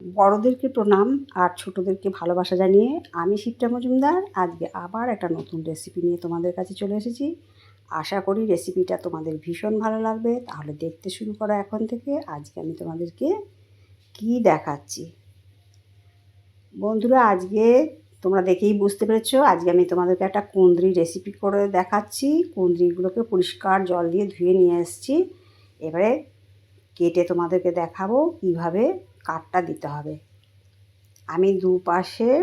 বড়োদেরকে প্রণাম আর ছোটোদেরকে ভালোবাসা জানিয়ে আমি শিবটা মজুমদার। আজকে আবার একটা নতুন রেসিপি নিয়ে তোমাদের কাছে চলে এসেছি। আশা করি রেসিপিটা তোমাদের ভীষণ ভালো লাগবে। তাহলে দেখতে শুরু করো এখন থেকে। আজকে আমি তোমাদেরকে কি দেখাচ্ছি? বন্ধুরা, আজকে তোমরা দেখেই বুঝতে পেরেছ, আজকে আমি তোমাদেরকে একটা কুঁদরি রেসিপি করে দেখাচ্ছি। কুঁদরিগুলোকে পরিষ্কার জল দিয়ে ধুয়ে নিয়ে এসেছি। এবারে কেটে তোমাদেরকে দেখাবো কীভাবে কাটটা দিতে হবে। আমি দুপাশের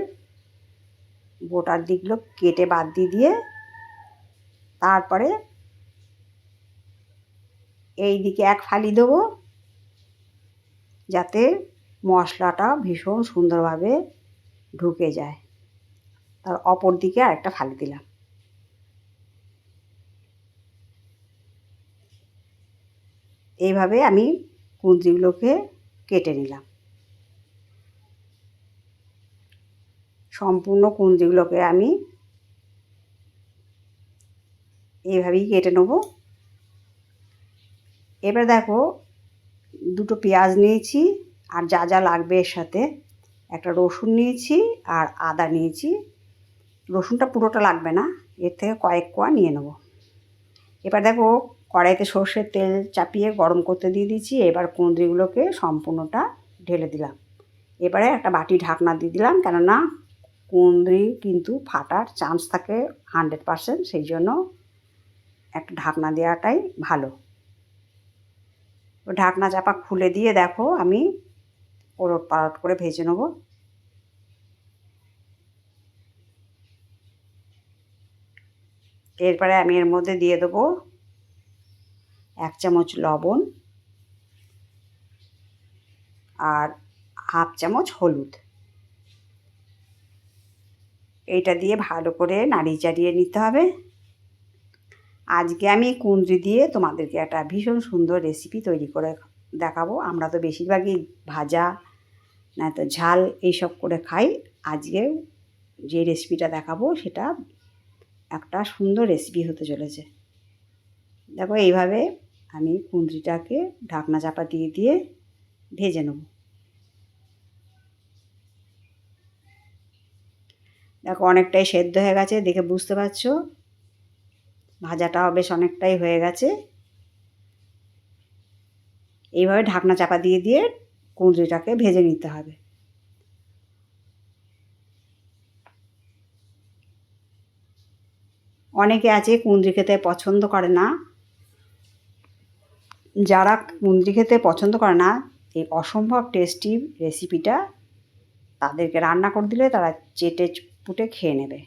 বোটার দিকগুলো কেটে বাদ দিয়ে দিয়ে তারপরে এই দিকে এক ফালি দেবো যাতে মশলাটা ভীষণ সুন্দরভাবে ঢুকে যায়। তার অপর দিকে আরেকটা ফালি দিলাম। এইভাবে আমি কুঁদরিগুলোকে কেটে নিলাম। সম্পূর্ণ কুঁদরিগুলোকে আমি এইভাবেই কেটে নেব। এবার দেখো, দুটো পেঁয়াজ নিয়েছি আর যা যা লাগবে এর সাথে। একটা রসুন নিয়েছি আর আদা নিয়েছি। রসুনটা পুরোটা লাগবে না, এর থেকে কয়েক কোয়া নিয়ে নেব। এবার দেখো, কড়াইতে সর্ষের তেল চাপিয়ে গরম করতে দিয়ে দিচ্ছি এবার কুঁদরিগুলোকে সম্পূর্ণটা ঢেলে দিলাম। এবারে একটা বাটি ঢাকনা দিয়ে দিলাম, কেননা কুঁদরি কিন্তু ফাটার চান্স থাকে হান্ড্রেড পারসেন্ট সেই জন্য একটা ঢাকনা দেওয়াটাই ভালো। ঢাকনা চাপা খুলে দিয়ে দেখো, আমি ওরট পারট করে ভেজে নেব। এরপরে আমি এর মধ্যে দিয়ে দেবো এক চামচ লবণ আর হাফ চামচ হলুদ। এইটা দিয়ে ভালো করে নাড়িয়ে চাড়িয়ে নিতে হবে। আজকে আমি কুঁদরি দিয়ে তোমাদেরকে একটা ভীষণ সুন্দর রেসিপি তৈরি করে দেখাবো। আমরা তো বেশিরভাগই ভাজা, নয়তো ঝাল এইসব করে খাই। আজকে যে রেসিপিটা দেখাবো সেটা একটা সুন্দর রেসিপি হতে চলেছে। দেখো এইভাবে আমি কুঁদরিটাকে ঢাকনা চাপা দিয়ে দিয়ে ভেজে নেব। দেখো অনেকটাই সেদ্ধ হয়ে গেছে, দেখে বুঝতে পারছ? ভাজাটাও বেশ অনেকটাই হয়ে গেছে। এইভাবে ঢাকনা চাপা দিয়ে দিয়ে কুঁদরিটাকে ভেজে নিতে হবে। অনেকে আছে কুঁদরি খেতে পছন্দ করে না। যারা কুঁদরি খেতে পছন্দ করে না, এই অসম্ভব টেস্টি রেসিপিটা তাদেরকে রান্না করে দিলে তারা চেটে পুটে খেয়ে নেবে।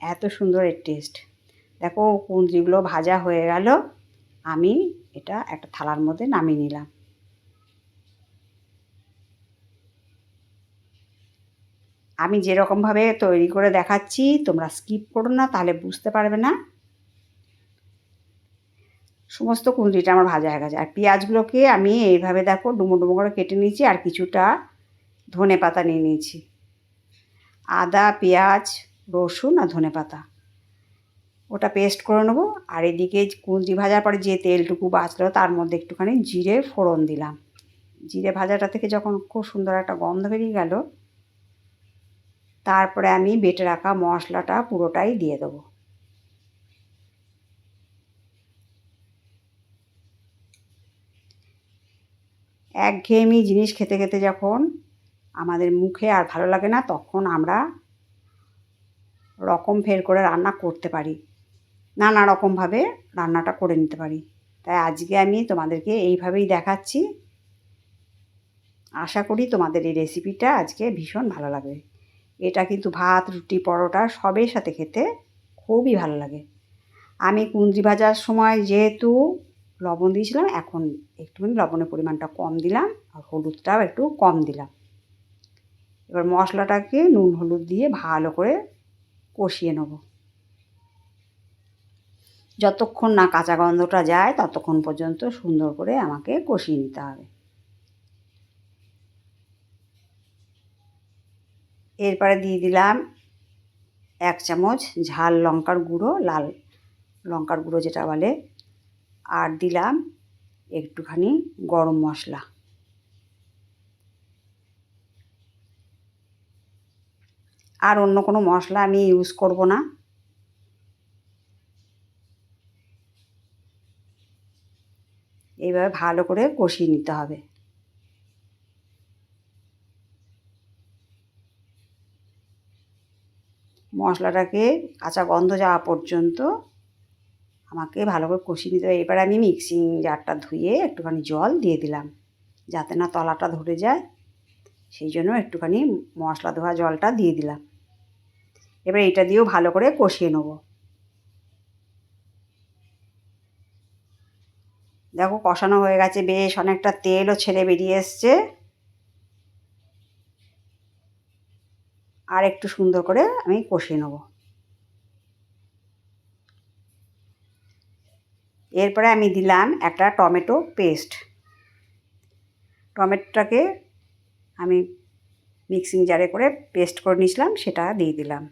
এত সুন্দর এর টেস্ট দেখো কুঁদরিগুলো ভাজা হয়ে গেল। আমি এটা একটা থালার মধ্যে নামিয়ে নিলাম। আমি যেরকমভাবে তৈরি করে দেখাচ্ছি, তোমরা স্কিপ করো না, তাহলে বুঝতে পারবে না। সমস্ত কুঁদরিটা আমার ভাজা হয়ে গেছে। আর পেঁয়াজগুলোকে আমি এইভাবে দেখো ডুমো ডুমো করে কেটে নিয়েছি, আর কিছুটা ধনে পাতা নিয়ে নিয়েছি। আদা, পেঁয়াজ, রসুন আর ধনে পাতা। ওটা পেস্ট করে নেব আর এদিকে কুঁদরি ভাজার পরে যে তেলটুকু বাঁচলো তার মধ্যে একটুখানি জিরে ফোড়ন দিলাম। জিরে ভাজাটা থেকে যখন খুব সুন্দর একটা গন্ধ বেরিয়ে গেল, তারপরে আমি বেটে রাখা মশলাটা পুরোটাই দিয়ে দেবো। একঘেয়েমি জিনিস খেতে খেতে যখন আমাদের মুখে আর ভালো লাগে না, তখন আমরা রকম ফের করে রান্না করতে পারি। নানা রকমভাবে রান্নাটা করে নিতে পারি। তাই আজকে আমি তোমাদেরকে এইভাবেই দেখাচ্ছি। আশা করি তোমাদের এই রেসিপিটা আজকে ভীষণ ভালো লাগবে। এটা কিন্তু ভাত, রুটি, পরোটা সবের সাথে খেতে খুবই ভালো লাগে। আমি কুঞ্জি ভাজার সময় যেহেতু লবণ দিয়েছিলাম, এখন একটুখানি লবণের পরিমাণটা কম দিলাম আর হলুদটাও একটু কম দিলাম। এবার মশলাটাকে নুন, হলুদ দিয়ে ভালো করে কষিয়ে নেব। যতক্ষণ না কাঁচা গন্ধটা যায়, ততক্ষণ পর্যন্ত সুন্দর করে আমাকে কষিয়ে নিতে হবে। এরপরে দিয়ে দিলাম এক চামচ ঝাল লঙ্কার গুঁড়ো, লাল লঙ্কার গুঁড়ো যেটা বলে, আর দিলাম একটুখানি গরম মশলা। আর অন্য কোনো মশলা আমি ইউজ করব না। এইভাবে ভালো করে কষিয়ে নিতে হবে। মশলাটাকে কাঁচা গন্ধ যাওয়া পর্যন্ত আমাকে ভালো করে কষিয়ে নিতে হবে। এবার আমি মিক্সিং জারটা ধুয়ে একটুখানি জল দিয়ে দিলাম, যাতে না তলাটা ধরে যায়। সেই জন্য একটুখানি মশলা ধোয়া জলটা দিয়ে দিলাম। এবার এটা দিয়েও ভালো করে কষিয়ে নেব। দেখো কষানো হয়ে গেছে, বেশ অনেকটা তেলও ছেড়ে বেরিয়ে এসছে। আর একটু সুন্দর করে আমি কষিয়ে নেব। এরপরে আমি দিলাম একটা টমেটো পেস্ট। টমেটোটাকে আমি মিক্সিং জারে করে পেস্ট করে নিয়েছিলাম, সেটা দিয়ে দিলাম।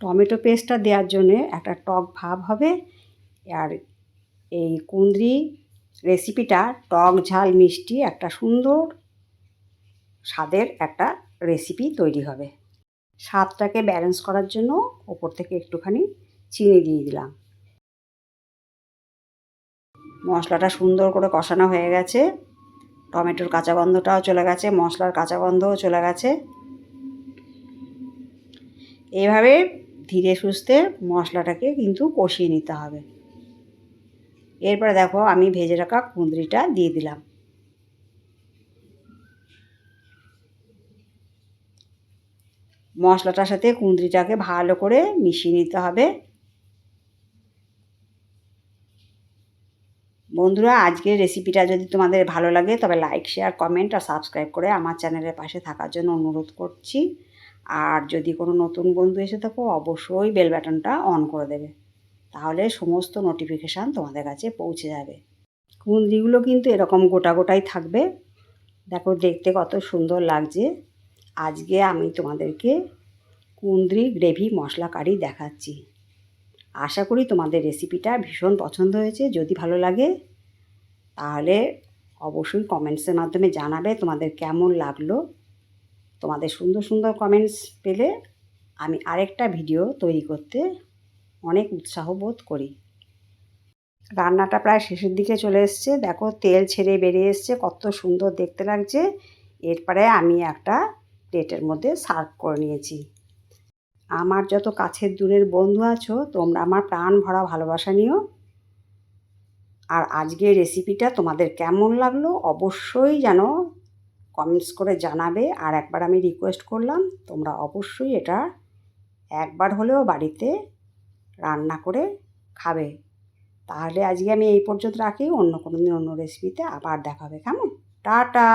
টমেটো পেস্টটা দেওয়ার জন্যে একটা টক ভাব হবে। আর এই কুঁদরি রেসিপিটা টক ঝাল মিষ্টি একটা সুন্দর স্বাদের একটা রেসিপি তৈরি হবে। স্বাদটাকে ব্যালেন্স করার জন্য ওপর থেকে একটুখানি চিনি দিয়ে দিলাম। মশলাটা সুন্দর করে কষানো হয়ে গেছে। টমেটোর কাঁচা গন্ধটাও চলে গেছে, মশলার কাঁচা গন্ধও চলে গেছে। এভাবে ধীরে সুস্থে মশলাটাকে কিন্তু কষিয়ে নিতে হবে। এরপরে দেখো আমি ভেজে রাখা কুঁদরিটা দিয়ে দিলাম। মশলাটার সাথে কুঁদরিটাকে ভালো করে মিশিয়ে নিতে হবে। বন্ধুরা, আজকের রেসিপিটা যদি তোমাদের ভালো লাগে তবে লাইক শেয়ার কমেন্ট আর সাবস্ক্রাইব করে আমার চ্যানেলের পাশে থাকার জন্য অনুরোধ করছি। আর যদি কোনো নতুন বন্ধু এসে থাকো, অবশ্যই বেল বাটনটা অন করে দেবে। তাহলে সমস্ত নোটিফিকেশান তোমাদের কাছে পৌঁছে যাবে। কুন্দিগুলো কিন্তু এরকম গোটা গোটাই থাকবে। দেখো, দেখতে কত সুন্দর লাগছে। আজকে আমি তোমাদেরকে কুন্দ্রি গ্রেভি মশলা কারি দেখাচ্ছি। আশা করি তোমাদের রেসিপিটা ভীষণ পছন্দ হয়েছে। যদি ভালো লাগে, তাহলে অবশ্যই কমেন্টসের মাধ্যমে জানাবে তোমাদের কেমন লাগল। তোমাদের সুন্দর সুন্দর কমেন্টস পেলে আমি আরেকটা ভিডিও তৈরি করতে অনেক উৎসাহ বোধ করি। রান্নাটা প্রায় শেষের দিকে চলে এসছে। দেখো তেল ছেড়ে বেরিয়ে এসছে, কত সুন্দর দেখতে লাগছে। এরপরে আমি একটা প্লেটের মধ্যে সার্ভ করে নিয়েছি। আমার যত কাছের দূরের বন্ধু আছো, তোমরা আমার প্রাণ ভরা ভালোবাসা নিও। আর আজকের রেসিপিটা তোমাদের কেমন লাগল অবশ্যই যেন কমেন্টস করে জানাবে আর একবার আমি রিকোয়েস্ট করলাম, তোমরা অবশ্যই এটা একবার হলেও বাড়িতে রান্না করে খাবে। তাহলে আজকে আমি এই পর্যন্ত রাখি, অন্য কোনো দিন অন্য রেসিপিতে আবার দেখাবে কেমন? টাটা!